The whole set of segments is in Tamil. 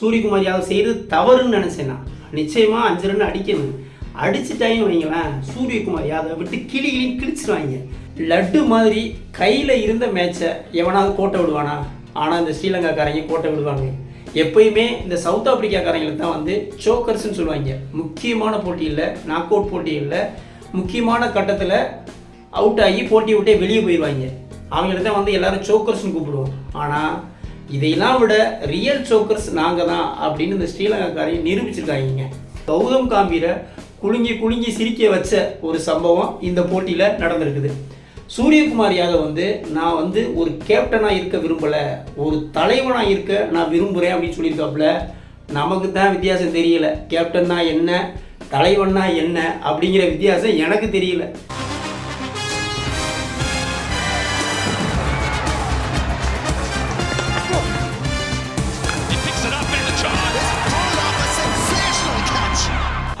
சூரியகுமார் யாதவ் செய்கிறது தவறுன்னு நினச்சேன்னா நிச்சயமாக அஞ்சு ரன் அடிக்கணும். அடிச்சுட்டாங்கன்னு வைங்களேன் சூரியகுமார் யாதவ் விட்டு கிளி கிளின்னு கிழிச்சிருவாங்க லட்டு மாதிரி கையில் இருந்த மேட்சை எவனாவது கோட்டை விடுவானா? ஆனால் இந்த ஸ்ரீலங்காக்காரங்க கோட்டை விடுவாங்க. எப்பயுமே இந்த சவுத் ஆப்பிரிக்காக்காரங்களுக்கு தான் வந்து சோக்கர்ஸ்ன்னு சொல்லுவாங்க முக்கியமான போட்டியில் நாக் அவுட் போட்டிகளில் முக்கியமான கட்டத்தில் அவுட் ஆகி போட்டி விட்டே வெளியே போயிடுவாங்க அவங்களுக்கு தான் வந்து எல்லாரும் சோக்கர்ஸ்னு கூப்பிடுவோம். ஆனால் இதையெல்லாம் விட ரியல் சோக்கர்ஸ் நாங்கள் தான் அப்படின்னு இந்த ஸ்ரீலங்காக்காரையும் நிரூபிச்சிருக்காங்க. கௌதம் காம்பீரை குலுங்கி குலுங்கி சிரிக்க வச்ச ஒரு சம்பவம் இந்த போட்டியில் நடந்திருக்குது. சூரியகுமார் யாதவ் வந்து நான் வந்து ஒரு கேப்டனாக இருக்க விரும்பலை ஒரு தலைவனாக இருக்க நான் விரும்புகிறேன் அப்படின்னு சொல்லியிருக்காப்புல. நமக்கு தான் வித்தியாசம் தெரியல. கேப்டன்னா என்ன தலைவன்னா என்ன அப்படிங்கிற வித்தியாசம் எனக்கு தெரியல.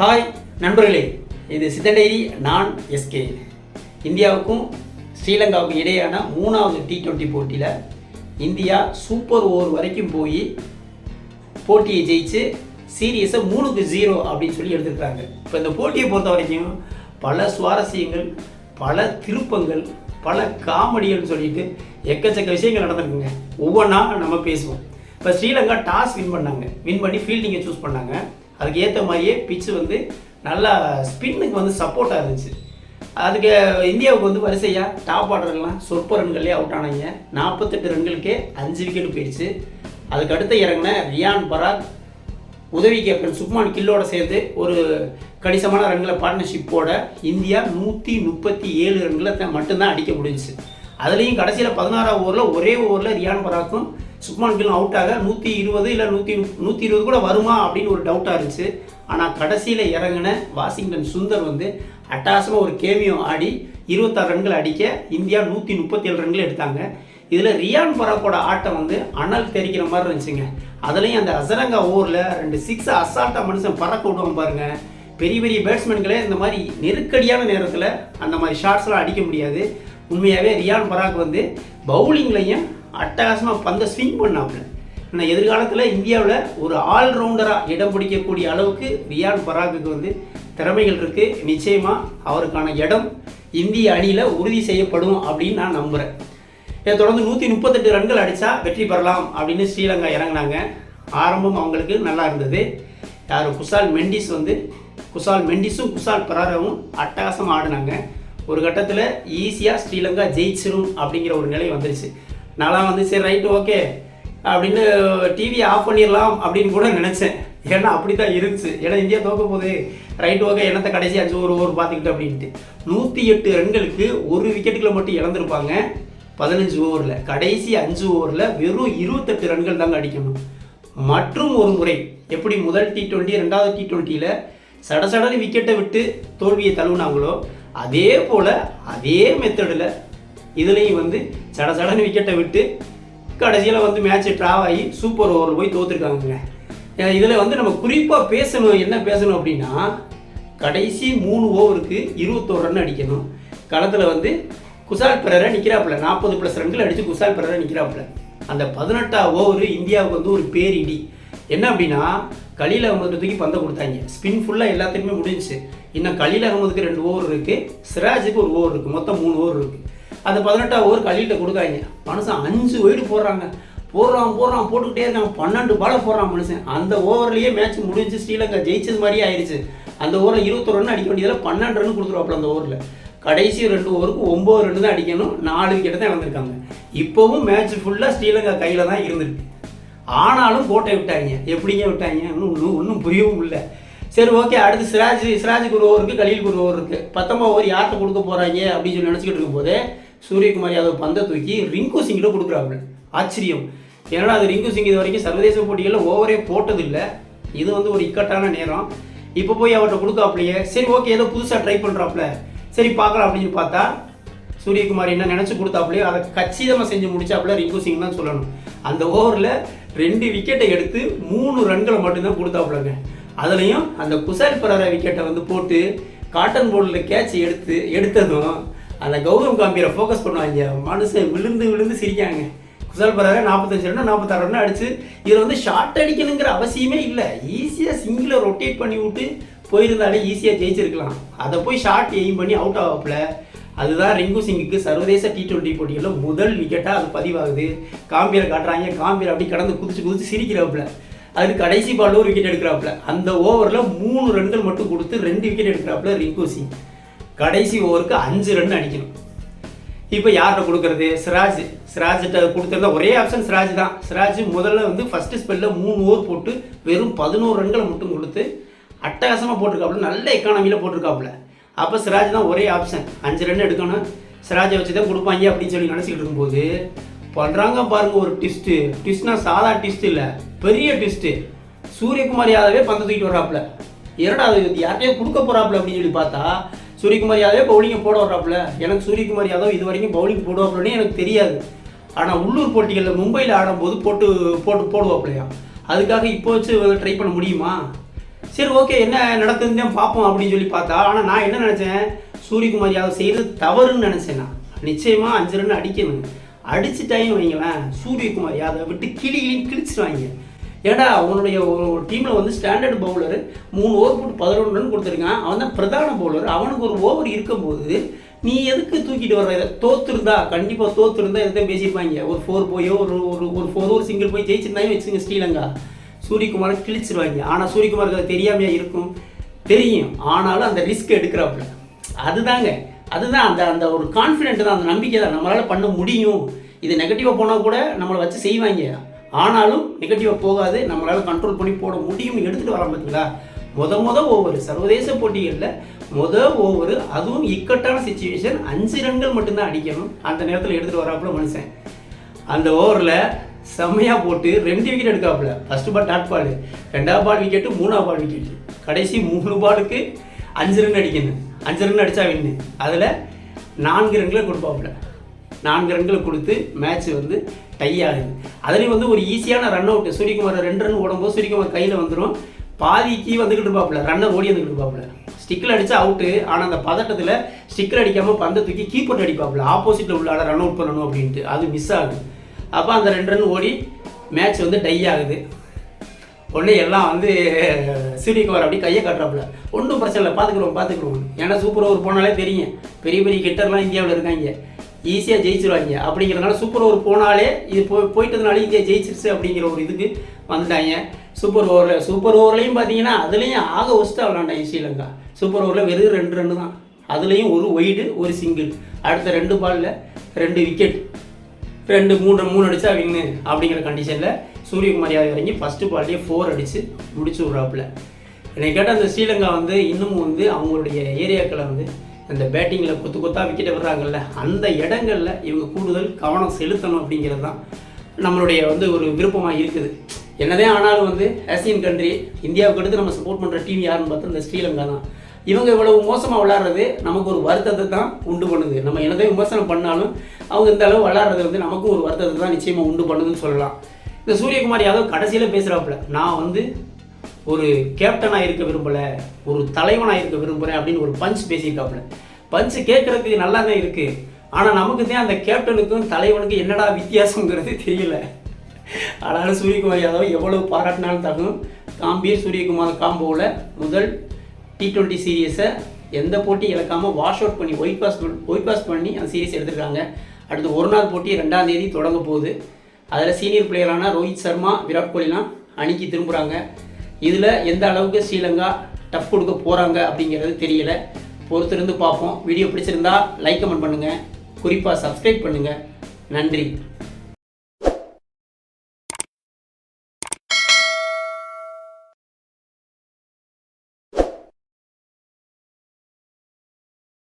ஹாய் நண்பர்களே. இது சித்தடேரி நான் எஸ்கே இந்தியாவுக்கும் ஸ்ரீலங்காவுக்கும் இடையேயான மூணாவது டி ட்வெண்ட்டி போட்டியில் இந்தியா சூப்பர் ஓவர் வரைக்கும் போய் போட்டியை ஜெயிச்சு சீரியஸை மூணுக்கு ஜீரோ அப்படின்னு சொல்லி எடுத்துருக்காங்க இப்போ இந்த போட்டியை பொறுத்த வரைக்கும் பல சுவாரஸ்யங்கள் பல திருப்பங்கள் பல காமெடிகள்னு சொல்லிட்டு எக்கச்சக்க விஷயங்கள் நடந்திருக்குங்க. ஒவ்வொன்றா நம்ம பேசுவோம். இப்போ ஸ்ரீலங்கா டாஸ் வின் பண்ணாங்க. வின் பண்ணி ஃபீல்டிங்கை சூஸ் பண்ணாங்க. அதுக்கு ஏற்ற மாதிரியே பிச்சு வந்து நல்லா ஸ்பின்னுக்கு வந்து சப்போர்ட்டாக இருந்துச்சு. அதுக்கு இந்தியாவுக்கு வந்து வரிசையாக டாப் ஆர்டர்லாம் சொற்ப ரன்களே அவுட் ஆனாங்க. நாற்பத்தெட்டு ரன்களுக்கே அஞ்சு விக்கெட் போயிடுச்சு. அதுக்கு அடுத்து இறங்கின ரியான் பராக் உதவி கேப்டன் சுக்மான் கில்லோட சேர்ந்து ஒரு கணிசமான ரன்களை பார்ட்னர்ஷிப்போட இந்தியா நூற்றி முப்பத்தி ஏழு ரன்களை தான் மட்டும்தான் அடிக்க முடிஞ்சுச்சு. அதுலேயும் கடைசியில் பதினாறாம் ஓவரில் ஒரே ஓவரில் ரியான் பராக்கும் சுக்மான் கில் அவுட் ஆக நூற்றி இருபது இல்லை நூற்றி நூற்றி இருபது கூட வருமா அப்படின்னு ஒரு டவுட்டாக இருந்துச்சு. ஆனால் கடைசியில் இறங்கின வாஷிங்டன் சுந்தர் வந்து அட்டாசமாக ஒரு கேமியோ ஆடி இருபத்தாறு ரன்கள் அடிக்க இந்தியா நூற்றி முப்பத்தி ஏழு ரன்கள் எடுத்தாங்க. இதில் ரியான் பராக்கோட ஆட்டம் வந்து அனல் தெரிக்கிற மாதிரி இருந்துச்சுங்க. அதுலேயும் அந்த அசரங்கா ஓவரில் ரெண்டு சிக்ஸ் அசால்ட்டாக மனுஷன் பறக்க விடுவான் பாருங்க. பெரிய பெரிய பேட்ஸ்மேன்களே இந்த மாதிரி நெருக்கடியான நேரத்தில் அந்த மாதிரி ஷார்ட்ஸ்லாம் அடிக்க முடியாது. உண்மையாகவே ரியான் பராக் வந்து பவுலிங்லையும் அட்டகாசமாக பந்த ஸ்விங் பண்ணாப்புல. ஆனால் எதிர்காலத்தில் இந்தியாவில் ஒரு ஆல்ரவுண்டராக இடம் பிடிக்கக்கூடிய அளவுக்கு ரியான் பராக்குக்கு வந்து திறமைகள் இருக்குது நிச்சயமாக அவருக்கான இடம் இந்திய அணியில் உறுதி செய்யப்படும் அப்படின்னு நான் நம்புகிறேன் இதை தொடர்ந்து நூற்றி முப்பத்தெட்டு ரன்கள் அடித்தா வெற்றி பெறலாம் அப்படின்னு ஸ்ரீலங்கா இறங்கினாங்க. ஆரம்பம் அவங்களுக்கு நல்லா இருந்தது. யார்? குசால் மெண்டிஸ் வந்து குசால் மெண்டிஸும் குசால் பராரவும் அட்டகாசமாக ஆடினாங்க. ஒரு கட்டத்தில் ஈஸியாக ஸ்ரீலங்கா ஜெயிச்சிரும் அப்படிங்கிற ஒரு நிலை வந்துருச்சு. நான்லாம் வந்து சரி ரைட்டு ஓகே அப்படின்னு டிவியை ஆஃப் பண்ணிடலாம் அப்படின்னு கூட நினச்சேன். ஏன்னா அப்படி தான் இருந்துச்சு. ஏன்னா இந்தியா தோக்க போகுது. ரைட் ஓகே என்னத்தை கடைசி அஞ்சு ஒரு ஓவர் பார்த்துக்கிட்டு அப்படின்ட்டு. நூற்றி எட்டு ரன்களுக்கு ஒரு விக்கெட்டுகளை மட்டும் இழந்திருப்பாங்க. பதினஞ்சு ஓவரில் கடைசி அஞ்சு ஓவரில் வெறும் இருபத்தெட்டு ரன்கள் தாங்க அடிக்கணும். மற்றும் ஒரு முறை எப்படி முதல் டி டுவெண்ட்டி ரெண்டாவது டி டுவெண்ட்டியில் சடசடன்னு விக்கெட்டை விட்டு தோல்வியை தழுவுனாங்களோ அதே போல் அதே மெத்தடில் இதுலேயும் வந்து சட சடனு விக்கெட்டை விட்டு கடைசியில் வந்து மேட்ச் ட்ராவ் ஆகி சூப்பர் ஓவரில் போய் தோத்துருக்காங்க இதில் வந்து நம்ம குறிப்பாக பேசணும் என்ன பேசணும் அப்படின்னா கடைசி மூணு ஓவருக்கு இருபத்தோரு ரன் அடிக்கணும். களத்தில் வந்து குசால் பெரரை நிற்கிறாப்புல நாற்பது ப்ளஸ் ரன்கள் அடித்து குசால் பெரரை நிற்கிறாப்புல அந்த பதினெட்டாம் ஓவர் இந்தியாவுக்கு வந்து ஒரு பேரிடி. என்ன அப்படின்னா கலீல் அகமது தூக்கி பந்தை கொடுத்தாங்க. ஸ்பின் ஃபுல்லாக எல்லாத்துக்குமே முடிஞ்சிச்சு. இன்னும் கலீல் அகமதுக்கு ரெண்டு ஓவர் இருக்குது சிராஜுக்கு ஒரு ஓவர் இருக்குது மொத்தம் மூணு ஓவர் இருக்குது அந்த பதினெட்டாவது ஓவர் கலீல்கிட்ட கொடுக்காங்க மனுஷன் அஞ்சு ஒயிடு போடுறாங்க. போடுறான் போடுறான் போட்டுக்கிட்டே இருக்கான். பன்னெண்டு பாலை போடுறான் மனுஷன். அந்த ஓவர்லேயே மேட்ச் முடிஞ்சு ஸ்ரீலங்கா ஜெயிச்சது மாதிரியே ஆயிடுச்சு. அந்த ஓவரில் இருபத்தொரு ரன் அடிக்க வேண்டியதில் பன்னெண்டு ரன் கொடுத்துருவாப்புல அந்த ஓவரில் கடைசி ரெண்டு ஓவருக்கு ஒம்பது ரெண்டு தான் அடிக்கணும். நாலு விக்கெட் தான் இழந்திருக்காங்க இப்போவும் மேட்ச் ஃபுல்லாக ஸ்ரீலங்கா கையில் தான் இருந்திருக்கு. ஆனாலும் கோட்டை விட்டாங்க. எப்படிங்க விட்டாங்க? இன்னும் ஒன்றும் ஒன்றும் புரியவும் இல்லை. சரி ஓகே அடுத்து சிராஜ் சிராஜுக்கு ஒரு ஓவர் இருக்குது கலீலுக்கு ஒரு ஓவர் இருக்குது பத்தொம்பது ஓவர் யார்கிட்ட கொடுக்க போகிறாங்க அப்படின்னு சொல்லி நினச்சிக்கிட்டு இருக்கும்போதே சூரியகுமார் யாதவ் பந்தை தூக்கி ரிங்கு சிங்கிட்ட கொடுக்குறாப்புல. ஆச்சரியம். ஏன்னா அது ரிங்கு சிங் இது வரைக்கும் சர்வதேச போட்டிகளில் ஓவரே போட்டதில்லை. இது வந்து ஒரு இக்கட்டான நேரம். இப்போ போய் அவர்கிட்ட கொடுக்காப்லையே சரி ஓகே ஏதோ புதுசாக ட்ரை பண்ணுறாப்புல சரி பார்க்கலாம் அப்படின்னு பார்த்தா சூரியகுமார் என்ன நினச்சி கொடுத்தாப்புலையோ அதை கச்சிதமாக செஞ்சு முடிச்சாப்புல ரிங்கு சிங் தான் சொல்லணும். அந்த ஓவரில் ரெண்டு விக்கெட்டை எடுத்து மூணு ரன்களை மட்டும்தான் கொடுத்தாப்புலங்க. அதுலேயும் அந்த குசால் பரர விக்கெட்டை வந்து போட்டு காட்டன் போர்டில் கேட்ச் எடுத்து எடுத்ததும் அந்த கௌதம் காம்பீரை ஃபோக்கஸ் பண்ணுவாங்க. மனுஷன் விழுந்து விழுந்து சிரிக்காங்க குசால் பரவாயில்ல நாற்பத்தஞ்சு ரன் நாற்பத்தாறு ரன் அடிச்சு இதில் வந்து ஷார்ட் அடிக்கணுங்கிற அவசியமே இல்லை. ஈஸியாக சிங்கிளை ரொட்டேட் பண்ணி விட்டு போயிருந்தாலே ஈஸியாக ஜெயிச்சிருக்கலாம். அதை போய் ஷார்ட் எய்ம் பண்ணி அவுட் ஆகப்பில் அதுதான் ரிங்கு சிங்குக்கு சர்வதேச டி டுவெண்ட்டி போட்டிகளில் முதல் விக்கெட்டாக அது பதிவாகுது. காம்பீரை காட்டுறாங்க. காம்பீர் அப்படி கடந்து குதிச்சு குதிச்சு சிரிக்கிறாப்புல. அது கடைசி பால்ல ஒரு விக்கெட் எடுக்கிறாப்புல. அந்த ஓவரில் மூணு ரன்கள் மட்டும் கொடுத்து ரெண்டு விக்கெட் எடுக்கிறாப்புல ரிங்கு சிங். கடைசி ஓவருக்கு அஞ்சு ரன் அடிக்கணும். இப்போ யார்கிட்ட கொடுக்கறது? சிராஜ். சிராஜ்கிட்ட கொடுத்துருந்த ஒரே ஆப்ஷன் சிராஜ் தான். சிராஜ் முதல்ல வந்து ஃபஸ்ட்டு ஸ்பெல்லில் மூணு ஓவர் போட்டு வெறும் பதினோரு ரன்களை மட்டும் கொடுத்து அட்டகாசமாக போட்டிருக்காப்புல நல்ல எக்கானமியில் போட்டிருக்காப்புல. அப்போ சிராஜ் தான் ஒரே ஆப்ஷன் அஞ்சு ரன் எடுக்கணும். சிராஜை வச்சு தான் கொடுப்பாங்க அப்படின்னு சொல்லி நினச்சிக்கிட்டு இருக்கும்போது பண்ணுறாங்க பாருங்க ஒரு டிஸ்ட்டு டிஸ்ட்னா சாதா டிஸ்ட் இல்லை பெரிய டிஸ்ட்டு சூரியகுமார் யாதவே பந்து தூக்கிட்டு வர்றாப்புல. இரண்டாவது யார்கிட்டயோ கொடுக்க போகிறாப்புல அப்படின்னு சொல்லி பார்த்தா சூரியகுமார் யாதவே பவுலிங்கை போட வர்றாப்புல எனக்கு சூரியகுமார் யாதவ் இது வரைக்கும் பவுலிங் போடுவாப்புலன்னு எனக்கு தெரியாது. ஆனால் உள்ளூர் போட்டிகளில் மும்பையில் ஆடும்போது போட்டு போட்டு போடுவாப்புலையா அதுக்காக இப்போ வச்சு ட்ரை பண்ண முடியுமா? சரி ஓகே என்ன நடக்குதுன்னு பார்ப்போம் அப்படின்னு சொல்லி பார்த்தா ஆனால் நான் என்ன நினச்சேன்? சூரியகுமார் யாதவ் செய்கிறது தவறுன்னு நினச்சேன் நான். நிச்சயமாக அஞ்சு ரன் அடிக்கணும். அடிச்சுட்டாயின்னு வைங்களேன் சூரியகுமார் யாதவ் விட்டு கிளி கிளின்னு கிழிச்சிருவாங்க ஏடா அவனுடைய ஒரு டீமில் வந்து ஸ்டாண்டர்ட் பவுலர் மூணு ஓவர் போட்டு பதினொன்று ரன் கொடுத்துருக்கான். அவன் தான் பிரதான பவுலர் அவனுக்கு ஒரு ஓவர் இருக்கும்போது நீ எதுக்கு தூக்கிட்டு வர்ற? இதை தோத்துருந்தா கண்டிப்பாக தோத்துருந்தா எதையும் பேசியிருப்பாங்க? ஒரு ஃபோர் போயோ ஒரு ஒரு ஒரு ஃபோர் ஓவர் சிங்கிள் போய் ஜெயிச்சிருந்தாங்க வச்சுங்க ஸ்ரீலங்கா. சூரியகுமாரை கிழிச்சிருவாங்க. ஆனால் சூரியகுமாருக்கு அது தெரியாமையாக இருக்கும்? தெரியும். ஆனாலும் அந்த ரிஸ்க் எடுக்கிறாப்புல. அதுதாங்க. அதுதான் அந்த அந்த ஒரு கான்ஃபிடென்ட் தான் அந்த நம்பிக்கை தான் நம்மளால் பண்ண முடியும். இது நெகட்டிவாக போனால் கூட நம்மளை வச்சு செய்வாங்க. ஆனாலும் நெகட்டிவாக போகாது. நம்மளால் கண்ட்ரோல் பண்ணி போட முடியும். எடுத்துகிட்டு வர பார்த்தீங்களா முத முத ஓவர் சர்வதேச போட்டிகளில் முத ஓவர் அதுவும் இக்கட்டான சுச்சுவேஷன் அஞ்சு ரன்கள் மட்டும்தான் அடிக்கணும். அந்த நேரத்தில் எடுத்துகிட்டு வராப்புல மனுஷன். அந்த ஓவரில் செம்மையாக போட்டு ரெண்டு விக்கெட் எடுக்காப்புல. ஃபஸ்ட்டு பால் டாட் பால் ரெண்டாவது பால் விக்கெட்டு மூணாவது பால் விக்கெட்டு கடைசி மூணு பாலுக்கு அஞ்சு ரன் அடிக்கணும். அஞ்சு ரன் அடித்தா வின்னு அதில் நான்கு ரன்களை கொடுப்பாப்புல. நான்கு ரன்களை கொடுத்து மேட்ச் வந்து டை ஆகுது. அதுலேயும் வந்து ஒரு ஈஸியான ரன் அவுட் சூரியகுமார் ரெண்டு ரன் ஓடும்போது சூரியகுமார் கையில் வந்துடும் பாதிக்கு வந்துக்கிட்டு இருப்பாப்புல ரன்னர் ஓடி வந்துக்கிட்டு இருப்பாப்புல. ஸ்டிக்கில் அடித்தா அவுட்டு ஆனால் அந்த பதட்டத்தில் ஸ்டிக்கர் அடிக்காமல் பந்தை தூக்கி கீப்பர் அடிப்பாப்புல. ஆப்போசிட்டில் உள்ள ஆளை ரன் அவுட் பண்ணணும் அப்படின்ட்டு. அது மிஸ் ஆகுது. அப்போ அந்த ரெண்டு ரன் ஓடி மேட்ச் வந்து டை ஆகுது. உடனே எல்லாம் வந்து சூரியகுமார் அப்படி கையை காட்டுறாப்புல. ஒன்றும் பிரச்சனை இல்லை பார்த்துக்குறோம் பார்த்துக்குறோம் ஏன்னா சூப்பர் ஓவர் போனாலே தெரியும். பெரிய பெரிய கிட்டர்லாம் இந்தியாவில் இருக்காங்க. ஈஸியாக ஜெயிச்சிருவாங்க. அப்படிங்கிறதுனால சூப்பர் ஓவர் போனாலே இது போ போயிட்டதுனால இந்தியா ஜெயிச்சிருச்சு அப்படிங்கிற ஒரு இதுக்கு வந்துட்டாங்க. சூப்பர் ஓவரில் சூப்பர் ஓவர்லையும் பார்த்தீங்கன்னா அதுலேயும் ஆக ஒஸ்ட்டாக விளாண்டாங்க ஸ்ரீலங்கா. சூப்பர் ஓவரில் வெறும் ரெண்டு ரெண்டு தான். அதுலேயும் ஒரு ஒய்டு ஒரு சிங்கிள் அடுத்த ரெண்டு பாலில் ரெண்டு விக்கெட் ரெண்டு மூணு மூணு அடித்தா வின்னு அப்படிங்கிற கண்டிஷனில் சூரியகுமார் யாதவ் இறங்கி ஃபஸ்ட்டு பால்லேயே ஃபோர் அடித்து முடிச்சு விட்றாப்புல. என்னை கேட்டால் அந்த ஸ்ரீலங்கா வந்து இன்னமும் வந்து அவங்களுடைய ஏரியாக்களை வந்து அந்த பேட்டிங்கில் கொத்து கொத்தாக விக்கெட்டை விடுறாங்கல்ல அந்த இடங்களில் இவங்க கூடுதல் கவனம் செலுத்தணும் அப்படிங்கிறது தான் நம்மளுடைய வந்து ஒரு விருப்பமாக இருக்குது. என்னதே ஆனாலும் வந்து ஆசியன் கண்ட்ரி இந்தியாவுக்கு அடுத்து நம்ம சப்போர்ட் பண்ணுற டீம் யாருன்னு பார்த்தா இந்த ஸ்ரீலங்கா தான். இவங்க இவ்வளவு மோசமாக விளாட்றது நமக்கு ஒரு வருத்தத்தை தான் உண்டு பண்ணுது. நம்ம என்னதே விமர்சனம் பண்ணாலும் அவங்க இந்த அளவு விளாட்றது வந்து நமக்கும் ஒரு வருத்தத்தை தான் நிச்சயமாக உண்டு பண்ணுதுன்னு சொல்லலாம். இந்த சூரியகுமார் யாதவ் கடைசியில் பேசுகிறாப்புல நான் வந்து ஒரு கேப்டனாக இருக்க விரும்பலை ஒரு தலைவனாக இருக்க விரும்புகிறேன் அப்படின்னு ஒரு பஞ்ச் பேசியிருக்காப்புல. பஞ்ச் கேட்குறதுக்கு நல்லா தான் இருக்குது ஆனால் நமக்கு தான் அந்த கேப்டனுக்கும் தலைவனுக்கும் என்னடா வித்தியாசங்கிறது தெரியல. ஆனாலும் சூரியகுமார் யாதவ் எவ்வளோ பாராட்டினாலும் தகும் காம்பீர் சூரியகுமார் காம்போவில் முதல் டி டுவெண்ட்டி சீரியஸை எந்த போட்டி இழக்காமல் வாஷ் அவுட் பண்ணி ஒயிட் பாஸ் ஒயிட் பாஸ் பண்ணி அந்த சீரியஸ் எடுத்துருக்காங்க. அடுத்து ஒரு நாள் போட்டி ரெண்டாம் தேதி தொடங்க போகுது. அதில் சீனியர் பிளேயரான ரோஹித் சர்மா விராட் கோலிலாம் அணிக்கு திரும்புகிறாங்க இதில் எந்த அளவுக்கு ஸ்ரீலங்கா டஃப் கொடுக்க போகிறாங்க அப்படிங்கிறது தெரியல. பொறுத்திருந்து பார்ப்போம். வீடியோ பிடிச்சிருந்தா லைக் கமெண்ட் பண்ணுங்கள் குறிப்பாக சப்ஸ்கிரைப் பண்ணுங்கள் நன்றி.